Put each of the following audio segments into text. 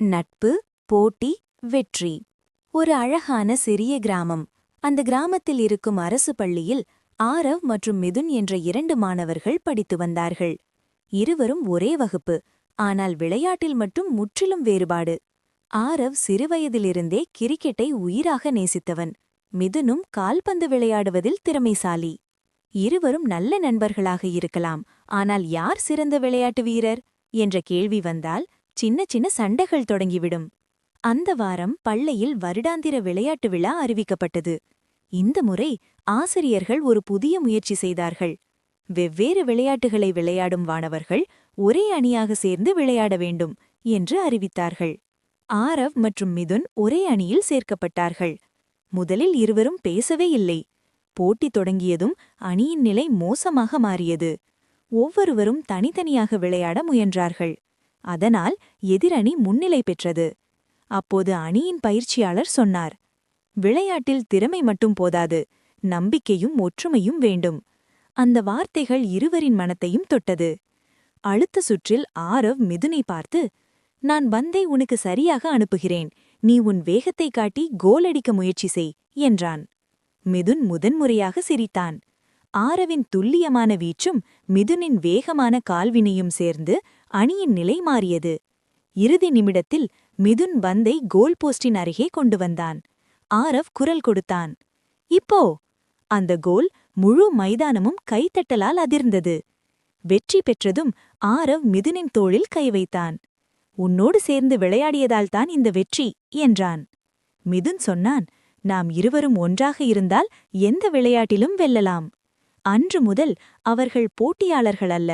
நட்பு போட்டி வெற்றி. ஒரு அழகான சிறிய கிராமம். அந்த கிராமத்தில் இருக்கும் அரசு பள்ளியில் ஆரவ் மற்றும் மிதுன் என்ற இரண்டு மாணவர்கள் படித்து வந்தார்கள். இருவரும் ஒரே வகுப்பு ஆனால் விளையாட்டில் மட்டும் முற்றிலும் வேறுபாடு. ஆரவ் சிறுவயதிலிருந்தே கிரிக்கெட்டை உயிராக நேசித்தவன். மிதுனும் கால்பந்து விளையாடுவதில் திறமைசாலி. இருவரும் நல்ல நண்பர்களாக இருக்கலாம் ஆனால் யார் சிறந்த விளையாட்டு வீரர்? என்ற கேள்வி வந்தால் சின்ன சின்ன சண்டைகள் தொடங்கிவிடும். அந்த வாரம் பள்ளியில் வருடாந்திர விளையாட்டு விழா அறிவிக்கப்பட்டது. இந்த முறை ஆசிரியர்கள் ஒரு புதிய முயற்சி செய்தார்கள். வெவ்வேறு விளையாட்டுகளை விளையாடும் மாணவர்கள் ஒரே அணியாக சேர்ந்து விளையாட வேண்டும் என்று அறிவித்தார்கள். ஆரவ் மற்றும் மிதுன் ஒரே அணியில் சேர்க்கப்பட்டார்கள். முதலில் இருவரும் பேசவே இல்லை. போட்டி தொடங்கியதும் அணியின் நிலை மோசமாக மாறியது. ஒவ்வொருவரும் தனித்தனியாக விளையாட முயன்றார்கள். அதனால் எதிரணி முன்னிலை பெற்றது. அப்போது அணியின் பயிற்சியாளர் சொன்னார் விளையாட்டில் திறமை மட்டும் போதாது நம்பிக்கையும் ஒற்றுமையும் வேண்டும். அந்த வார்த்தைகள் இருவரின் மனத்தையும் தொட்டது. அடுத்த சுற்றில் ஆரவ் மிதுனை பார்த்து நான் பந்தை உனக்கு சரியாக அனுப்புகிறேன் நீ உன் வேகத்தை காட்டி கோல் அடிக்க முயற்சி செய் என்றான். மிதுன் முதன்முறையாக சிரித்தான். ஆரவின் துல்லியமான வீச்சும் மிதுனின் வேகமான கால்வினையும் சேர்ந்து அணியின் நிலை மாறியது. இறுதி நிமிடத்தில் மிதுன் பந்தை கோல் போஸ்டின் அருகே கொண்டு வந்தான். ஆரவ் குரல் கொடுத்தான். இப்போ! அந்த கோல் முழு மைதானமும் கைத்தட்டலால் அதிர்ந்தது. வெற்றி பெற்றதும் ஆரவ் மிதுனின் தோளில் கை வைத்தான். உன்னோடு சேர்ந்து விளையாடியதால்தான் இந்த வெற்றி என்றான். மிதுன் சொன்னான் நாம் இருவரும் ஒன்றாக இருந்தால் எந்த விளையாட்டிலும் வெல்லலாம். அன்று முதல் அவர்கள் போட்டியாளர்கள் அல்ல.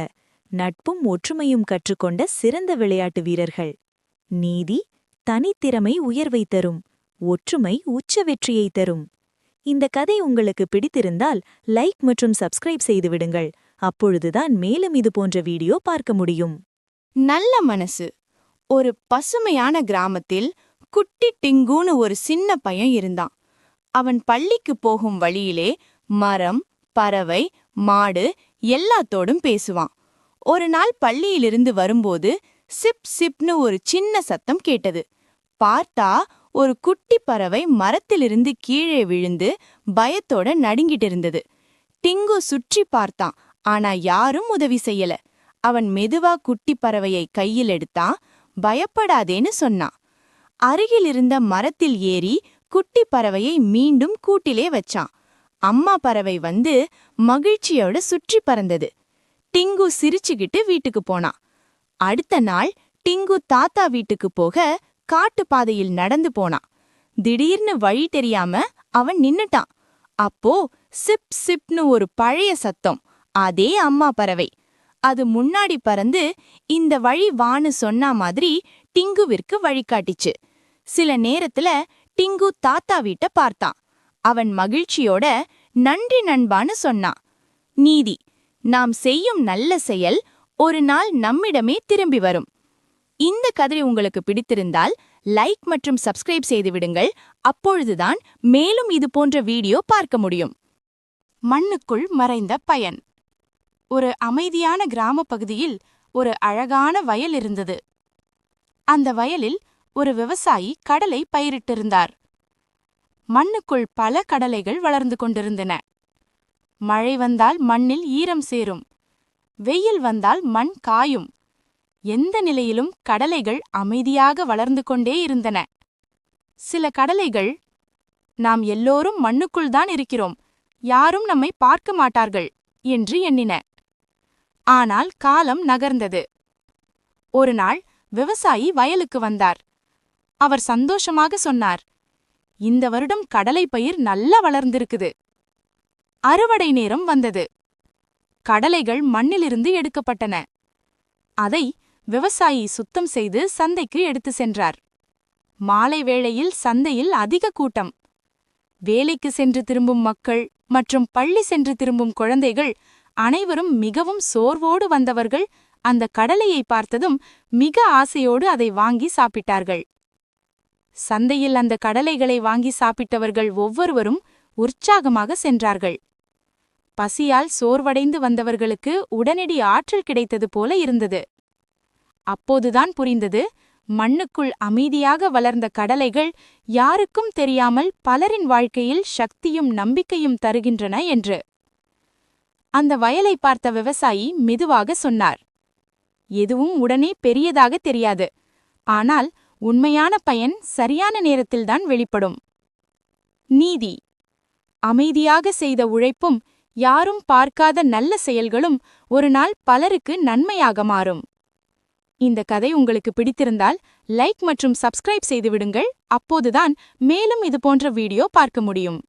நட்பும் ஒற்றுமையும் கற்றுக்கொண்ட சிறந்த விளையாட்டு வீரர்கள். நீதி தனித்திறமை உயர்வை தரும் ஒற்றுமை உச்ச வெற்றியை தரும். இந்த கதை உங்களுக்கு பிடித்திருந்தால் லைக் மற்றும் சப்ஸ்கிரைப் செய்துவிடுங்கள் அப்பொழுதுதான் மேலும் இது போன்ற வீடியோ பார்க்க முடியும். நல்ல மனசு. ஒரு பசுமையான கிராமத்தில் குட்டி டிங்குன்னு ஒரு சின்ன பையன் இருந்தான். அவன் பள்ளிக்கு போகும் வழியிலே மரம் பறவை மாடு எல்லாத்தோடும் பேசுவான். ஒரு நாள் பள்ளியிலிருந்து வரும்போது சிப் சிப்னு ஒரு சின்ன சத்தம் கேட்டது. பார்த்தா ஒரு குட்டி பறவை மரத்திலிருந்து கீழே விழுந்து பயத்தோட நடுங்கிட்டு இருந்தது. டிங்கு சுற்றி பார்த்தான் ஆனா யாரும் உதவி செய்யல. அவன் மெதுவா குட்டி பறவையை கையில் எடுத்தான் பயப்படாதேன்னு சொன்னான். அருகில் இருந்த மரத்தில் ஏறி குட்டி பறவையை மீண்டும் கூட்டிலே வச்சான். அம்மா பறவை வந்து மகிழ்ச்சியோட சுற்றி பறந்தது. டிங்கு சிரிச்சுக்கிட்டு வீட்டுக்கு போனான். அடுத்த நாள் டிங்கு தாத்தா வீட்டுக்கு போக காட்டு பாதையில் நடந்து போனான். திடீர்னு வழி தெரியாம அவன் நின்னுட்டான். அப்போ சிப் சிப்னு ஒரு பழைய சத்தம் அதே அம்மா பறவை. அது முன்னாடி பறந்து இந்த வழி வான்னு சொன்னா மாதிரி டிங்குவிற்கு வழிகாட்டிச்சு. சில நேரத்துல டிங்கு தாத்தா வீட்ட பார்த்தான். அவன் மகிழ்ச்சியோட நன்றி நண்பான்னு சொன்னான். நீதி நாம் செய்யும் நல்ல செயல் ஒரு நாள் நம்மிடமே திரும்பி வரும். இந்த கதை உங்களுக்கு பிடித்திருந்தால் லைக் மற்றும் சப்ஸ்கிரைப் செய்து விடுங்கள். அப்பொழுதுதான் மேலும் இது போன்ற வீடியோ பார்க்க முடியும். மண்ணுக்குள் மறைந்த பயன். ஒரு அமைதியான கிராம பகுதியில் ஒரு அழகான வயல் இருந்தது. அந்த வயலில் ஒரு விவசாயி கடலை பயிரிட்டிருந்தார். மண்ணுக்குள் பல கடலைகள் வளர்ந்து கொண்டிருந்தன. மழை வந்தால் மண்ணில் ஈரம் சேரும். வெயில் வந்தால் மண் காயும். எந்த நிலையிலும் கடலைகள் அமைதியாக வளர்ந்து கொண்டே இருந்தன. சில கடலைகள் நாம் எல்லோரும் மண்ணுக்குள்தான் இருக்கிறோம். யாரும் நம்மை பார்க்க மாட்டார்கள் என்று எண்ணின. ஆனால் காலம் நகர்ந்தது. ஒரு நாள் விவசாயி வயலுக்கு வந்தார். அவர் சந்தோஷமாக சொன்னார் இந்த வருடம் கடலை பயிர் நல்லா வளர்ந்திருக்குது. அறுவடை நேரம் வந்தது. கடலைகள் மண்ணிலிருந்து எடுக்கப்பட்டன. அதை விவசாயி சுத்தம் செய்து சந்தைக்கு எடுத்து சென்றார். மாலை வேளையில் சந்தையில் அதிக கூட்டம். வேலைக்கு சென்று திரும்பும் மக்கள் மற்றும் பள்ளி சென்று திரும்பும் குழந்தைகள் அனைவரும் மிகவும் சோர்வோடு வந்தவர்கள் அந்த கடலையை பார்த்ததும் மிக ஆசையோடு அதை வாங்கி சாப்பிட்டார்கள். சந்தையில் அந்த கடலைகளை வாங்கி சாப்பிட்டவர்கள் ஒவ்வொருவரும் உற்சாகமாக சென்றார்கள். பசியால் சோர்வடைந்து வந்தவர்களுக்கு உடனடி ஆற்றல் கிடைத்தது போல இருந்தது. அப்போதுதான் புரிந்தது மண்ணுக்குள் அமைதியாக வளர்ந்த கடலைகள் யாருக்கும் தெரியாமல் பலரின் வாழ்க்கையில் சக்தியும் நம்பிக்கையும் தருகின்றன என்று. அந்த வயலை பார்த்த விவசாயி மெதுவாக சொன்னார் எதுவும் உடனே பெரியதாக தெரியாது. ஆனால் உண்மையான பயன் சரியான நேரத்தில்தான் வெளிப்படும். நீதி. அமைதியாக செய்த உழைப்பும் யாரும் பார்க்காத நல்ல செயல்களும் ஒரு நாள் பலருக்கு நன்மையாக மாறும். இந்த கதை உங்களுக்கு பிடித்திருந்தால் லைக் மற்றும் சப்ஸ்கிரைப் செய்துவிடுங்கள் அப்போதுதான் மேலும் இது போன்ற வீடியோ பார்க்க முடியும்.